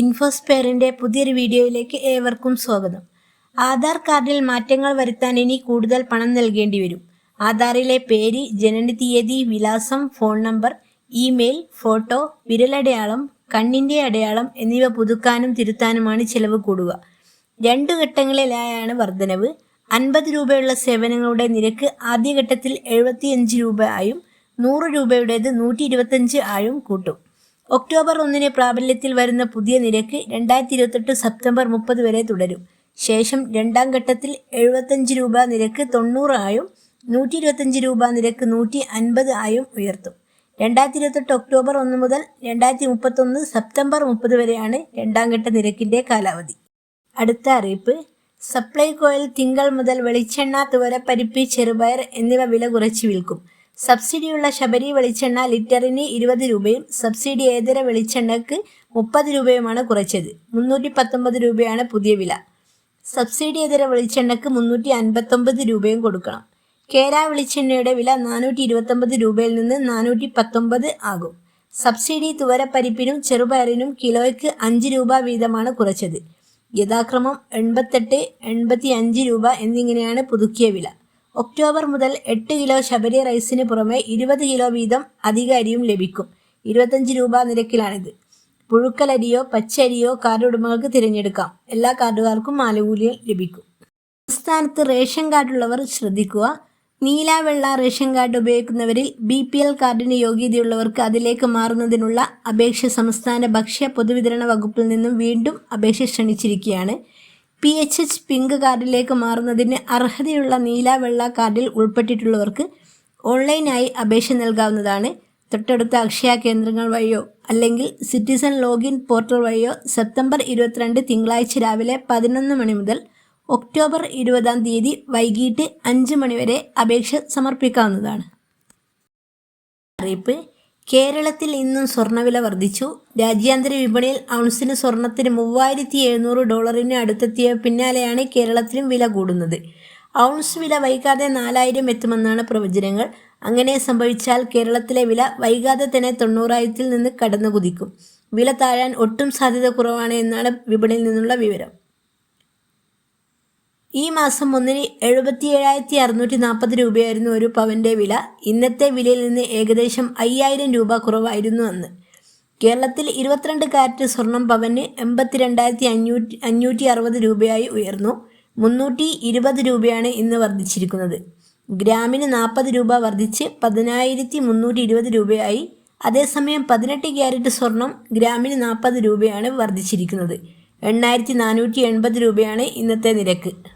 ഇൻഫോസ്പെയറിന്റെ പുതിയൊരു വീഡിയോയിലേക്ക് ഏവർക്കും സ്വാഗതം. ആധാർ കാർഡിൽ മാറ്റങ്ങൾ വരുത്താൻ ഇനി കൂടുതൽ പണം നൽകേണ്ടി വരും. ആധാറിലെ പേര് ജനനതീയതി വിലാസം ഫോൺ നമ്പർ ഇമെയിൽ ഫോട്ടോ വിരലടയാളം കണ്ണിന്റെ അടയാളം എന്നിവ പുതുക്കാനും തിരുത്താനുമാണ് ചിലവ് കൂടുക. രണ്ട് ഘട്ടങ്ങളിലായാണ് വർധനവ്. അൻപത് രൂപയുള്ള സേവനങ്ങളുടെ നിരക്ക് ആദ്യഘട്ടത്തിൽ എഴുപത്തിയഞ്ച് രൂപ ആയും നൂറ് രൂപയുടേത് നൂറ്റി ഇരുപത്തഞ്ച് ആയും കൂട്ടും. ഒക്ടോബർ ഒന്നിന് പ്രാബല്യത്തിൽ വരുന്ന പുതിയ നിരക്ക് രണ്ടായിരത്തി ഇരുപത്തെട്ട് സെപ്റ്റംബർ മുപ്പത് വരെ തുടരും. ശേഷം രണ്ടാം ഘട്ടത്തിൽ എഴുപത്തഞ്ച് രൂപ നിരക്ക് തൊണ്ണൂറായും നൂറ്റി ഇരുപത്തഞ്ച് രൂപ നിരക്ക് നൂറ്റി അൻപത് ആയും ഉയർത്തും. രണ്ടായിരത്തി ഇരുപത്തെട്ട് ഒക്ടോബർ ഒന്ന് മുതൽ രണ്ടായിരത്തി മുപ്പത്തൊന്ന് സെപ്റ്റംബർ മുപ്പത് വരെയാണ് രണ്ടാം ഘട്ട നിരക്കിന്റെ കാലാവധി. അടുത്ത അറിയിപ്പ്. സപ്ലൈകോയിൽ തിങ്കൾ മുതൽ വെളിച്ചെണ്ണ തുവര പരിപ്പ് ചെറുപയർ എന്നിവ വില കുറച്ച് വിൽക്കും. സബ്സിഡിയുള്ള ശബരി വെളിച്ചെണ്ണ ലിറ്ററിന് ഇരുപത് രൂപയും സബ്സിഡി ഏതര വെളിച്ചെണ്ണക്ക് മുപ്പത് രൂപയുമാണ് കുറച്ചത്. മുന്നൂറ്റി പത്തൊമ്പത് രൂപയാണ് പുതിയ വില. സബ്സിഡി ഏതര വെളിച്ചെണ്ണക്ക് മുന്നൂറ്റി അൻപത്തൊമ്പത് രൂപയും കൊടുക്കണം. കേര വെളിച്ചെണ്ണയുടെ വില നാനൂറ്റി ഇരുപത്തൊമ്പത് രൂപയിൽ നിന്ന് നാനൂറ്റി പത്തൊമ്പത് ആകും. സബ്സിഡി തുവരപ്പരിപ്പിനും ചെറുപയറിനും കിലോയ്ക്ക് അഞ്ച് രൂപ വീതമാണ് കുറച്ചത്. യഥാക്രമം എൺപത്തെട്ട് എൺപത്തി അഞ്ച് രൂപ എന്നിങ്ങനെയാണ് പുതുക്കിയ വില. ഒക്ടോബർ മുതൽ എട്ട് കിലോ ശബരി റൈസിന് പുറമെ ഇരുപത് കിലോ വീതം അധിക അരിയും ലഭിക്കും. ഇരുപത്തഞ്ച് രൂപ നിരക്കിലാണിത്. പുഴുക്കലരിയോ പച്ചരിയോ കാർഡ് ഉടമകൾക്ക് തിരഞ്ഞെടുക്കാം. എല്ലാ കാർഡുകാർക്കും ആനുകൂല്യം ലഭിക്കും. സംസ്ഥാനത്ത് റേഷൻ കാർഡുള്ളവർ ശ്രദ്ധിക്കുക. നീല വെള്ള റേഷൻ കാർഡ് ഉപയോഗിക്കുന്നവരിൽ ബി പി എൽ കാർഡിന് യോഗ്യതയുള്ളവർക്ക് അതിലേക്ക് മാറുന്നതിനുള്ള അപേക്ഷ സംസ്ഥാന ഭക്ഷ്യ പൊതുവിതരണ വകുപ്പിൽ നിന്നും വീണ്ടും അപേക്ഷ ക്ഷണിച്ചിരിക്കുകയാണ്. പി എച്ച് എച്ച് പിങ്ക് കാർഡിലേക്ക് മാറുന്നതിന് അർഹതയുള്ള നീല വെള്ള കാർഡിൽ ഉൾപ്പെട്ടിട്ടുള്ളവർക്ക് ഓൺലൈനായി അപേക്ഷ നൽകാവുന്നതാണ്. തൊട്ടടുത്ത അക്ഷയ കേന്ദ്രങ്ങൾ വഴിയോ അല്ലെങ്കിൽ സിറ്റിസൺ ലോഗിൻ പോർട്ടൽ വഴിയോ സെപ്റ്റംബർ ഇരുപത്തിരണ്ട് തിങ്കളാഴ്ച രാവിലെ പതിനൊന്ന് മണി മുതൽ ഒക്ടോബർ ഇരുപതാം തീയതി വൈകിട്ട് അഞ്ച് മണിവരെ അപേക്ഷ സമർപ്പിക്കാവുന്നതാണ്. അറിയിപ്പ് കേരളത്തിൽ ഇന്നും സ്വർണവില വർദ്ധിച്ചു. രാജ്യാന്തര വിപണിയിൽ ഔൺസിന് സ്വർണത്തിന് മൂവായിരത്തി എഴുന്നൂറ് ഡോളറിന് അടുത്തെത്തിയ പിന്നാലെയാണ് കേരളത്തിലും വില കൂടുന്നത്. ഔൺസ് വില വൈകാതെ നാലായിരം എത്തുമെന്നാണ് പ്രവചനങ്ങൾ. അങ്ങനെ സംഭവിച്ചാൽ കേരളത്തിലെ വില വൈകാതെ തന്നെ തൊണ്ണൂറായിരത്തിൽ നിന്ന് കടന്നു കുതിക്കും വില താഴാൻ ഒട്ടും സാധ്യത കുറവാണ് എന്നാണ് വിപണിയിൽ നിന്നുള്ള വിവരം. ഈ മാസം ഒന്നിന് എഴുപത്തി ഏഴായിരത്തി അറുന്നൂറ്റി നാൽപ്പത് രൂപയായിരുന്നു ഒരു പവന്റെ വില. ഇന്നത്തെ വിലയിൽ നിന്ന് ഏകദേശം അയ്യായിരം രൂപ കുറവായിരുന്നു അന്ന്. കേരളത്തിൽ ഇരുപത്തിരണ്ട് കാരറ്റ് സ്വർണം പവന് എൺപത്തി രണ്ടായിരത്തി അഞ്ഞൂറ്റി അഞ്ഞൂറ്റി അറുപത് രൂപയായി ഉയർന്നു. മുന്നൂറ്റി ഇരുപത് രൂപയാണ് ഇന്ന് വർദ്ധിച്ചിരിക്കുന്നത്. ഗ്രാമിന് നാൽപ്പത് രൂപ വർദ്ധിച്ച് പതിനായിരത്തി മുന്നൂറ്റി ഇരുപത് രൂപയായി. അതേസമയം പതിനെട്ട് ക്യാരറ്റ് സ്വർണം ഗ്രാമിന് നാൽപ്പത് രൂപയാണ് വർദ്ധിച്ചിരിക്കുന്നത്. എണ്ണായിരത്തി നാനൂറ്റി എൺപത് രൂപയാണ് ഇന്നത്തെ നിരക്ക്.